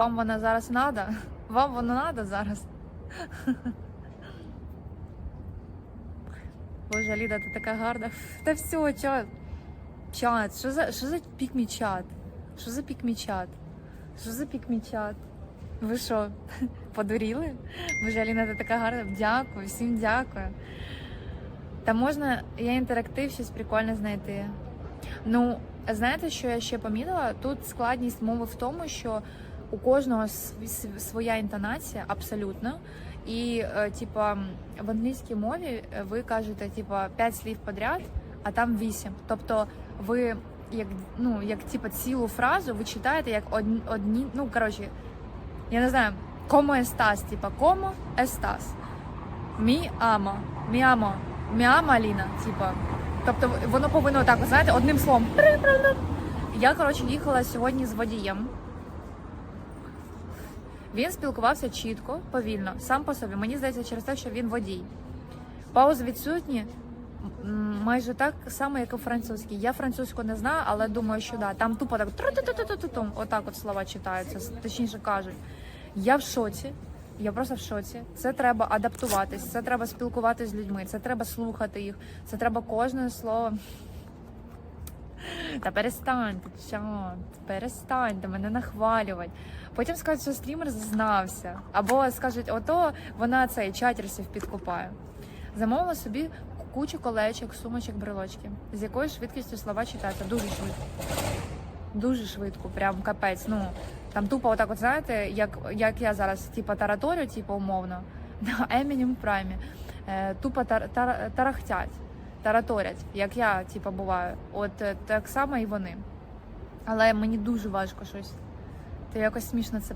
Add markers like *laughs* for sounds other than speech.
Вам вона зараз надо? Вам воно надо зараз? Боже, Ліда, ти така гарна. Та все, чат. Чат, що за, що за пікмі чат? Що за пікмі чат? Що за пікмі чат? Ви що, *laughs* подуріли? Боже, Аліна, ти така гарна. Дякую, всім дякую. Та можна, я інтерактив щось прикольне знайти. Ну, знаєте, що я ще помітила? Тут складність мови в тому, що у кожного св- св- своя інтонація абсолютно. І, е, типа, в англійській мові е, ви кажете, типа, 5 слів подряд, а там 8. Тобто ви як, ну, як типа, цілу фразу ви читаєте як одні, одні ну, коротше, я не знаю, como estás, типа, como estás. Мі ама, мі амо, мі ама Ліна, типа. Тобто воно повинно так, знаєте, одним словом. Я, коротше, їхала сьогодні з водієм. Він спілкувався чітко, повільно, сам по собі. Мені здається, через те, що він водій. Паузи відсутні майже так само, як і французькій. Я французьку не знаю, але думаю, що да. Там тупо так отак от слова читаються, точніше кажуть. Я в шоці. Я просто в шоці. Це треба адаптуватись, це треба спілкуватися з людьми, це треба слухати їх, це треба кожне слово. Та перестаньте, чат, перестаньте мене нахвалювати. Потім скажуть, що стрімер знався. Або скажуть, ото вона цей чатерсів підкупає. Замовила собі кучу колечок, сумочок, брелочки. З якою швидкістю слова читаються? Дуже швидко. Дуже швидко, прям капець. Ну там тупо отак, от знаєте, як, як я зараз, типу, тараторю, типу, умовно, *laughs* на Емінім праймі. Тупо тар, тар, тарахтять, тараторять, як я, типу, буваю. От е, так само і вони. Але мені дуже важко щось. Ти якось смішно це